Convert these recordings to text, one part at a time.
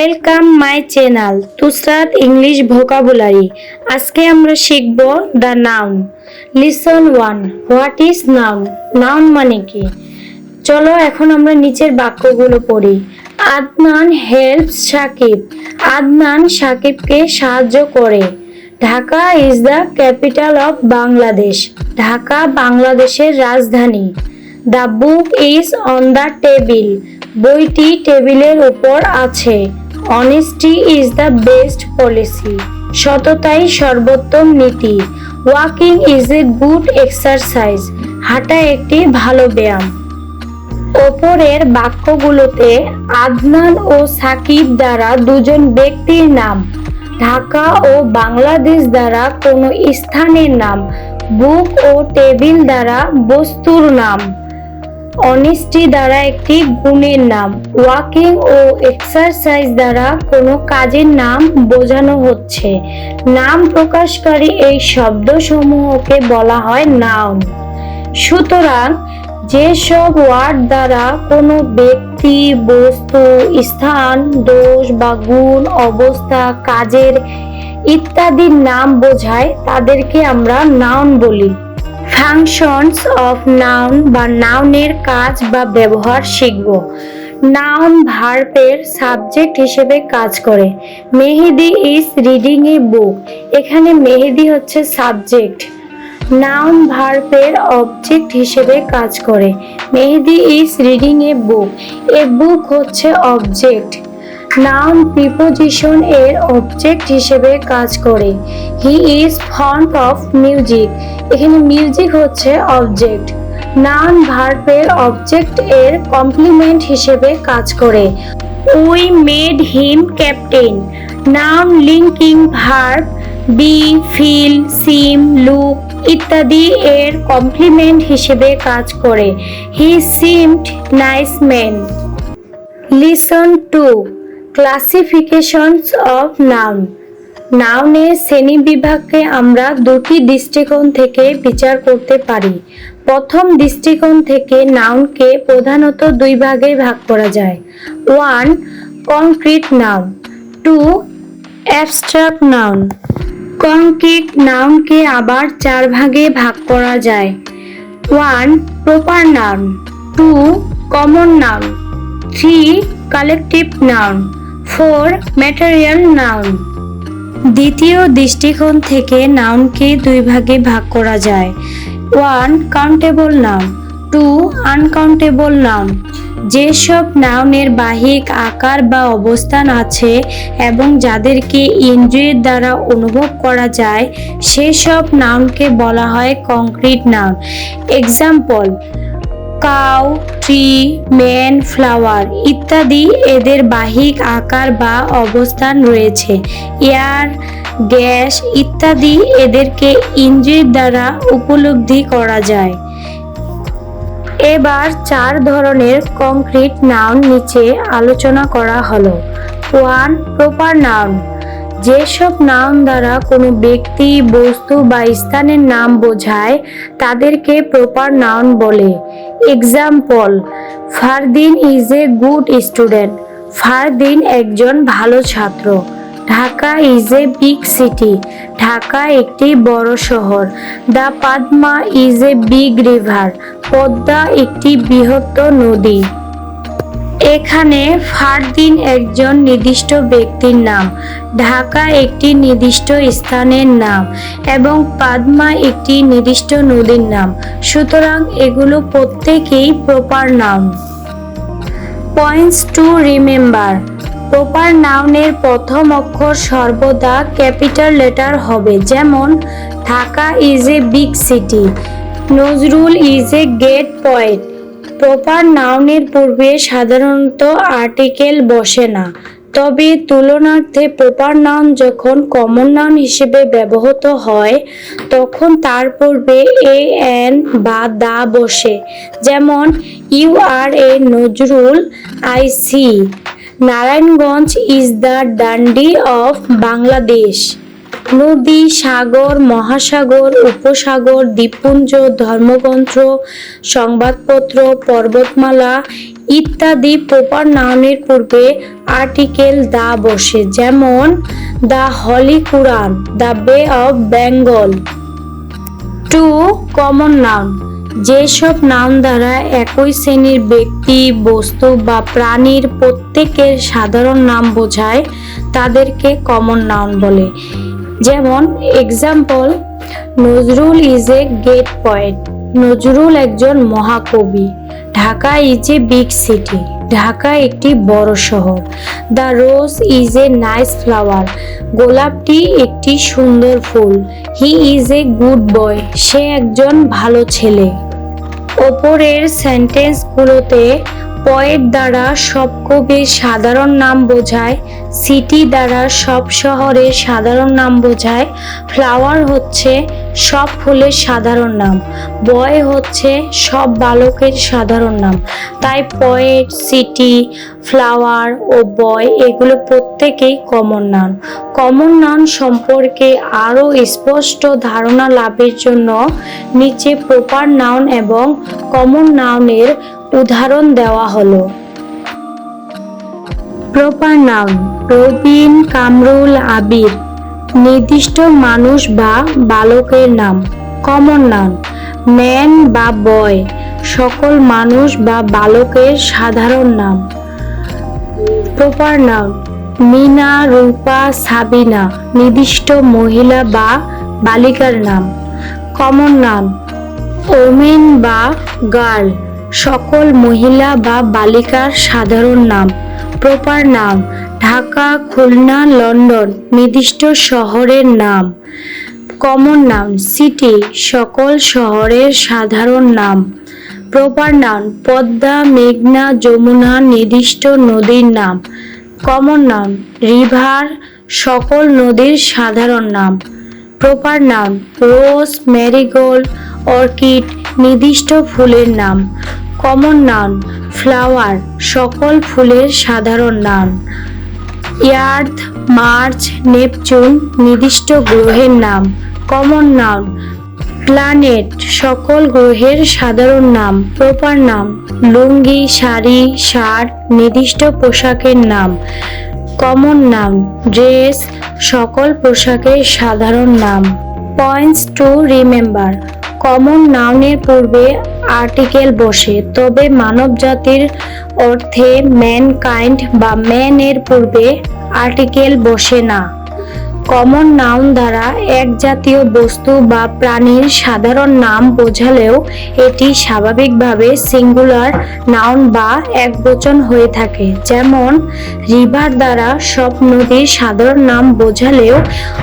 Welcome my channel Tusrat English vocabulary আজকে আমরা শিখব the noun listen one what is noun noun মানে কি? চলো এখন আমরা নিচের বাক্যগুলো পড়ি। আদনান হেল্পস সাকিব। আদনান সাকিবকে সাহায্য করে। Dhaka is the capital of Bangladesh. Dhaka, বাংলাদেশের রাজধানী। The book is on the table বইটি টেবিলের উপর আছে। Honesty is the best policy সততাই সর্বোত্তম নীতি। Walking is a good exercise হাঁটা একটি ভালো ব্যায়াম। ওপরের বাক্যগুলোতে আদনান ও সাকিব দ্বারা দুজন ব্যক্তির নাম। ঢাকা ও বাংলাদেশ দ্বারা কোনো স্থানের নাম। বুক ও টেবিল দ্বারা বস্তুর নাম। অনেস্টি দ্বারা একটি গুণের নাম। ওয়াকিং ও এক্সারসাইজ দ্বারা কোনো কাজের নাম বোঝানো হচ্ছে। নাম প্রকাশকারী এই শব্দসমূহকে বলা হয় নাউন সুতরাং যেসব ওয়ার্ড দ্বারা কোনো ব্যক্তি, বস্তু, স্থান, দোষ বা গুণ, অবস্থা, কাজের ইত্যাদির নাম বোঝায়, তাদেরকে আমরা নাউন বলি। ফাংশনস অফ নাউন বা নাউনের কাজ বা ব্যবহার শিখব। নাউন ভার্পের সাবজেক্ট হিসেবে কাজ করে। মেহেদি ইজ রিডিং এ বুক এখানে মেহেদি হচ্ছে সাবজেক্ট নাউন ভার্পের অবজেক্ট হিসেবে কাজ করে। মেহেদি is reading a book a book হচ্ছে অবজেক্ট নাউন প্রিপোজিশন এর অবজেক্ট হিসেবে কাজ করে। He is fond of music এখানে মিউজিক হচ্ছে অবজেক্ট নাউন ভার্বের অবজেক্ট এর কমপ্লিমেন্ট হিসেবে কাজ করে। We made him captain noun linking verb be feel seem look ইত্যাদি এর কমপ্লিমেন্ট হিসেবে কাজ করে। He seemed nice man listen to classifications of noun নাউনের শ্রেণি বিভাগকে আমরা দুটি দৃষ্টিকোণ থেকে বিচার করতে পারি। প্রথম দৃষ্টিকোণ থেকে নাউনকে প্রধানত দুই ভাগে ভাগ করা যায়। One concrete noun two abstract noun concrete নাউনকে আবার চার ভাগে ভাগ করা যায়। One proper noun two common noun three collective noun four material noun. দ্বিতীয় দৃষ্টিকোণ থেকে নাউনকে দুই ভাগে ভাগ করা যায়। One countable noun. Two uncountable noun. যেসব নাউনের বাহিক আকার বা অবস্থান আছে এবং যাদেরকে ইন্দ্রিয়ের দ্বারা অনুভব করা যায়, সেসব নাউনকে বলা হয় concrete noun. Example cow, tree, man, flower ইত্যাদি এদের বাহিক আকার বা অবস্থান রয়েছে। এয়ার, গ্যাস ইত্যাদি এদেরকে ইন্দ্রিয়ের দ্বারা উপলব্ধি করা যায়। এবার চার ধরনের কংক্রিট নাউন নিচে আলোচনা করা হলো। One, proper noun. যেসব নাম দ্বারা কোনো ব্যক্তি বস্তু বা স্থানের নাম বোঝায়, তাদেরকে প্রপার নাউন বলে। Example Fardin is a good student Fardin একজন ভালো ছাত্র। Dhaka is a big city Dhaka একটি বড় শহর। The Padma is a big river Padma একটি বৃহত্তর নদী। এখানে ফারদিন একজন নির্দিষ্ট ব্যক্তির নাম ঢাকা একটি নির্দিষ্ট স্থানের নাম এবং পাদমা একটি নির্দিষ্ট নদীর নাম। সুতরাং এগুলো প্রত্যেকেই প্রপার নাম পয়েন্টস টু রিমেম্বার প্রপার নাউনের প্রথম অক্ষর সর্বদা ক্যাপিটাল লেটার হবে, যেমন, Dhaka is a big city Nazrul is a great poet proper নাউনের পূর্বে সাধারণত আর্টিকেল বসে না। তবে তুলনার্থে প্রপার নাউন যখন কমন নাউন হিসেবে ব্যবহৃত হয়, তখন তার পূর্বে এ, এন বা দা বসে। যেমন, you are a Nazrul, I see. Narayanganj is the Dundee of Bangladesh. নদী, সাগর, মহাসাগর, উপসাগর, দ্বীপপুঞ্জ, ধর্মগ্রন্থ, সংবাদপত্র, পর্বতমালা ইত্যাদি প্রপার নাউনের পূর্বে আর্টিকেল দা বসে, যেমন the holy Quran the bay of Bengal. Two common noun যেসব নাম দ্বারা একই শ্রেণির ব্যক্তি, বস্তু বা প্রাণীর প্রত্যেকের সাধারণ নাম বোঝায়, তাদেরকে কমন নাউন বলে। যেমন example Nazrul is a great poet Nazrul একজন মহাকবি। Dhaka is a big city Dhaka একটি বড় শহর। The rose is a nice flower গোলাপটি একটি সুন্দর ফুল। He is a good boy সে একজন ভালো ছেলে। ওপরের সেন্টেন্সগুলোতে পয়েট দ্বারা সব কবির সাধারণ নাম বোঝায়, সিটি দ্বারা সব শহরের সাধারণ নাম বোঝায়, ফ্লাওয়ার হচ্ছে সব ফুলের সাধারণ নাম, বয় হচ্ছে সব বালকের সাধারণ নাম। তাই পয়েট, সিটি, ফ্লাওয়ার ও বয় এগুলো প্রত্যেকেই কমন নাম কমন নাম সম্পর্কে আরও স্পষ্ট ধারণা লাভের জন্য নিচে প্রপার নাউন এবং কমন নাউনের উদাহরণ দেওয়া হলো। Proper noun Robin Kamrul Abir. নির্দিষ্ট মানুষ বা বালকের নাম কমন নাউন ম্যান বা বয় সকল মানুষ বা বালকের সাধারণ নাম। প্রপার নাউন মিনা, রূপা, সাবিনা, নির্দিষ্ট মহিলা বা বালিকার নাম। কমন নাম ওমেন বা গার্ল। সকল মহিলা বা বালিকার সাধারণ নাম। প্রপার নাম, ঢাকা, খুলনা, লন্ডন, নির্দিষ্ট শহরের নাম। কমন নাম, সিটি, সকল শহরের সাধারণ নাম। প্রপার নাম, পদ্মা, মেঘনা, যমুনা, নির্দিষ্ট নদীর নাম। কমন নাম, রিভার, সকল নদীর সাধারণ নাম। প্রপার নাম, রোজ ম্যারিগোল্ড অর্কিড নির্দিষ্ট ফুলের নাম কমন নাম ফ্লাওয়ার সকল ফুলের সাধারণ নাম। ইয়ার্থ মার্চ নেপচুন নির্দিষ্ট গ্রহের নাম কমন নাম প্ল্যানেট সকল গ্রহের সাধারণ নাম প্রপার নাম। লুঙ্গি, শাড়ি, শার্ট, নির্দিষ্ট পোশাকের নাম। কমন নাম ড্রেস সকল পোশাকের সাধারণ নাম। পয়েন্টস টু রিমেম্বার কমন নাউনের পূর্বে আর্টিকেল বসে, তবে মানব জাতির অর্থে ম্যানকাইন্ড বা ম্যানের পূর্বে আর্টিকেল বসে না। কমন নাউন দ্বারা এক জাতীয় বস্তু বা প্রাণীর সাধারণ নাম বোঝালেও এটি স্বাভাবিকভাবে সিঙ্গুলার নাউন বা একবচন হয়ে থাকে। যেমন, রিভার দ্বারা সব নদীর সাধারণ নাম বোঝালেও,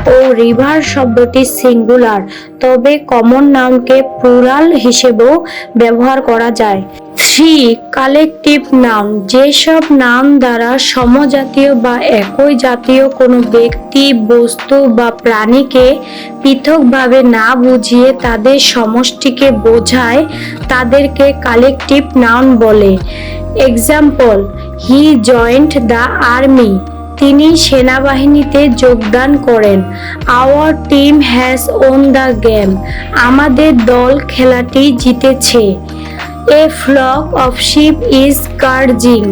ও রিভার শব্দটি সিঙ্গুলার, তবে কমন নাউনকে প্লুরাল হিসেবেও ব্যবহার করা যায়। থ্রি কালেকটিভ নাউন যেসব নাম দ্বারা সমজাতীয় বা একই জাতীয় কোনো ব্যক্তি, বস্তু বা প্রাণীকে পৃথকভাবে না বুঝিয়ে তাদের সমষ্টিকে বোঝায়, তাদেরকে কালেকটিভ নাউন বলে। Example he joined the army তিনি সেনাবাহিনীতে যোগদান করেন। Our team has won the game আমাদের দল খেলাটি জিতেছে। A flock of sheep is grazing.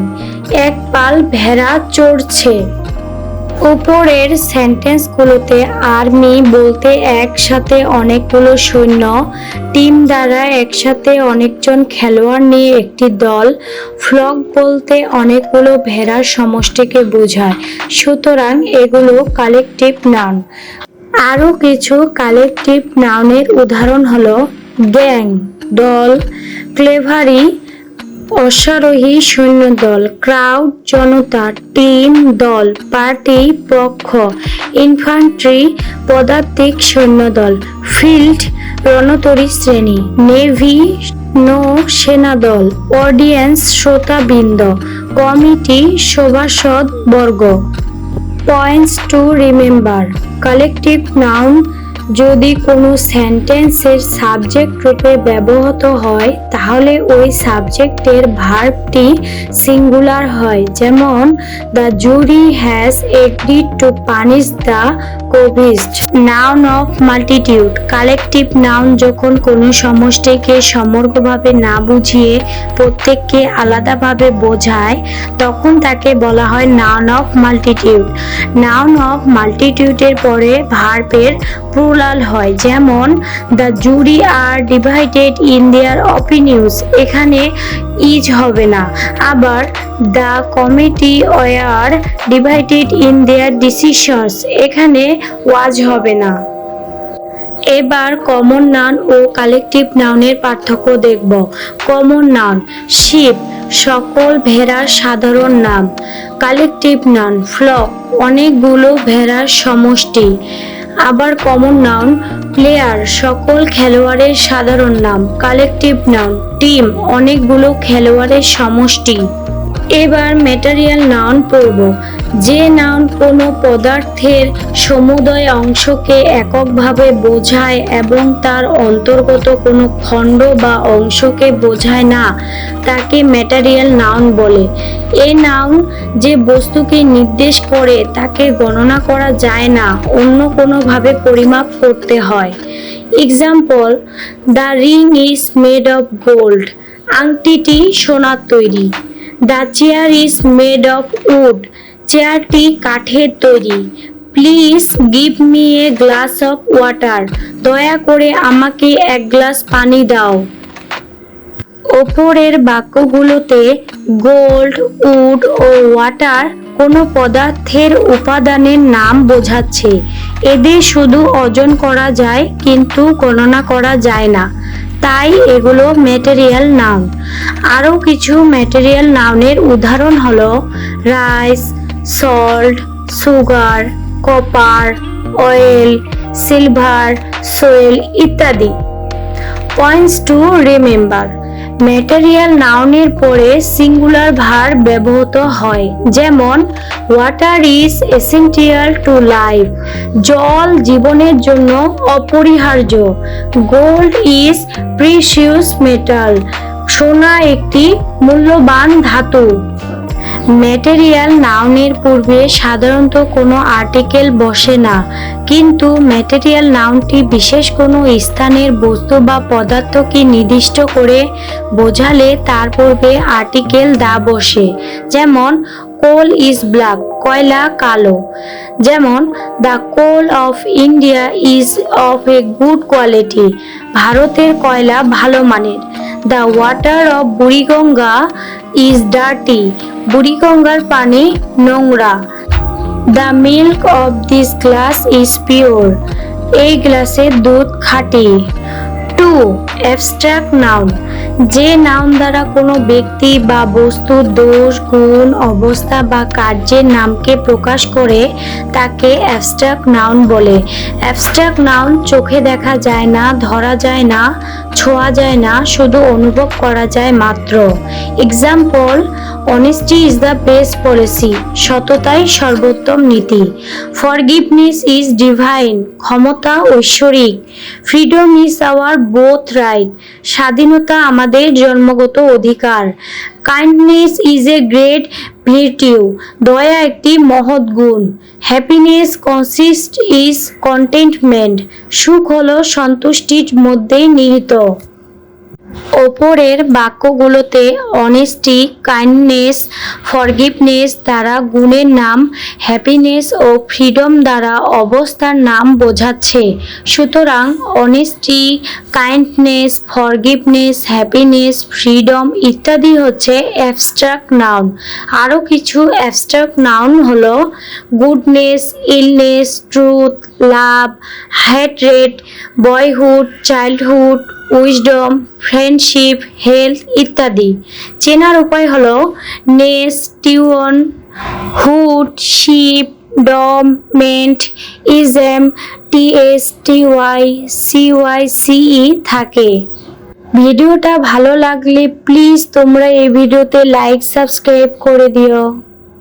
এক পাল ভেড়া চড়ছে। উপরের সেন্টেন্সগুলোতে আর্মি বলতে একসাথে অনেকগুলো সৈন্য, টিম দ্বারা একসাথে অনেকজন খেলোয়াড় নিয়ে একটি দল, ফ্লক বলতে অনেকগুলো ভেড়ার সমষ্টিকে বোঝায়, সুতরাং এগুলো কালেকটিভ নাউন। আরও কিছু কালেকটিভ নাউনের উদাহরণ হলো গ্যাং, দল ক্লেভারি অশ্বারোহী সৈন্যদল, ক্রাউড জনতা, টিম দল, পার্টি পক্ষ, ইনফ্যান্ট্রি পদাতিক সৈন্যদল, ফিল্ড রণতরী শ্রেণি, নেভি নৌ সেনাদল অডিয়েন্স শ্রোতাবৃন্দ, কমিটি সভাসদ বর্গ points to remember, collective noun যদি কোনো সেন্টেন্সের সাবজেক্ট রূপে ব্যবহৃত হয়, তাহলে ওই সাবজেক্টের ভার্বটি সিঙ্গুলার হয়। যেমন the jury has agreed to punish the convict noun of multitude collective noun যখন কোনো সমষ্টিকে সমগ্রভাবে না বুঝিয়ে প্রত্যেককে আলাদাভাবে বোঝায়, তখন তাকে বলা হয় noun of multitude noun of মাল্টিটিউডের পরে ভার্বের প্লুরাল হয়, যেমন the jury are divided in their opinions. এখানে ইজ হবে না। আবার the committee were divided in their decisions, এখানে ওয়াজ হবে না। এবার কমন নাউন ও কালেকটিভ নাউনের পার্থক্য দেখব। কমন নাউন শিপ, সকল ভেড়ার সাধারণ নাম। কালেকটিভ নাউন ফ্লক, অনেকগুলো ভেড়ার সমষ্টি। আবার কমন নাউন প্লেয়ার সকল খেলোয়াড়ের সাধারণ নাম কালেকটিভ নাউন টিম অনেকগুলো খেলোয়াড়ের সমষ্টি। এবার ম্যাটেরিয়াল নাউন পড়ব। যে নাউন কোনো পদার্থের সমুদয় অংশকে এককভাবে বোঝায় এবং তার অন্তর্গত কোনো খণ্ড বা অংশকে বোঝায় না, তাকে ম্যাটেরিয়াল নাউন বলে। এ নাউন যে বস্তুকে নির্দেশ করে, তাকে গণনা করা যায় না, অন্য কোনোভাবে পরিমাপ করতে হয়। Example the ring is made of gold আংটিটি সোনার তৈরি। The chair is made of wood চেয়ারটি কাঠের তৈরি। Please give me a glass of water দয়া করে আমাকে এক গ্লাস পানি দাও। ওপরের বাক্যগুলোতে গোল্ড উড ও ওয়াটার কোনো পদার্থের উপাদানের নাম বোঝাচ্ছে। এদের শুধু অর্জন করা যায়, কিন্তু গণনা করা যায় না। তাই এগুলো ম্যাটেরিয়াল নাউন আরও কিছু ম্যাটেরিয়াল নাউনের উদাহরণ হলো rice salt sugar copper oil silver soil ইত্যাদি। পয়েন্টস টু রিমেম্বার ম্যাটেরিয়াল নাউনের পরে সিঙ্গুলার ভার ব্যবহৃত হয়, যেমন water is essential to life জল জীবনের জন্য অপরিহার্য গোল্ড ইজ প্রিসিয়াস মেটাল সোনা একটি মূল্যবান ধাতু ম্যাটেরিয়াল নাউনের পূর্বে সাধারণত কোনো আর্টিকেল বসে না, কিন্তু ম্যাটেরিয়াল নাউনটি বিশেষ কোনো স্থানের বস্তু বা পদার্থকে নির্দিষ্ট করে বোঝালে তার পূর্বে আর্টিকেল দা বসে। যেমন, কোল ইজ ব্ল্যাক কয়লা কালো যেমন, the coal of India is of a good quality ভারতের কয়লা ভালো মানের the water of Buriganga is dirty বুড়িগঙ্গার পানি নোংরা। The milk of this glass is pure এই গ্লাসের দুধ খাঁটি। টু অ্যাবস্ট্রাক্ট নাউন যে নাউন দ্বারা কোনো ব্যক্তি বা বস্তুর দোষ, গুণ, অবস্থা বা কার্যের নামকে প্রকাশ করে, তাকে অ্যাবস্ট্রাক্ট নাউন বলে। অ্যাবস্ট্রাক্ট নাউন চোখে দেখা যায় না, ধরা যায় না, ছোঁয়া যায় না, শুধু অনুভব করা যায় মাত্র। Example honesty is the best policy সততাই সর্বোত্তম নীতি। ফরগিভনেস ইজ ডিভাইন ক্ষমতা ঐশ্বরিক। Freedom is our both right স্বাধীনতা আমাদের জন্মগত অধিকার। Kindness is a great virtue দয়া একটি মহৎ গুণ। হ্যাপিনেস কনসিস্ট ইজ কন্টেন্টমেন্ট সুখ হল সন্তুষ্টির মধ্যেই নিহিত। ওপরের বাক্যগুলোতে অনেস্টি কাইন্ডনেস ফরগিভনেস দ্বারা গুণের নাম হ্যাপিনেস ও ফ্রিডম দ্বারা অবস্থার নাম বোঝাচ্ছে। সুতরাং honesty kindness forgiveness happiness freedom ইত্যাদি হচ্ছে অ্যাবস্ট্রাক্ট নাউন আরও কিছু অ্যাবস্ট্রাক্ট নাউন হলো goodness illness truth love hatred boyhood, childhood wisdom friendship, health ইত্যাদি। চেনার উপায় হলো ness, tion, hood, ship, dom, ment, ism TS TY CY CE থাকে। ভিডিওটা ভালো লাগলে প্লিজ তোমরা এই ভিডিওতে লাইক, সাবস্ক্রাইব করে দিও।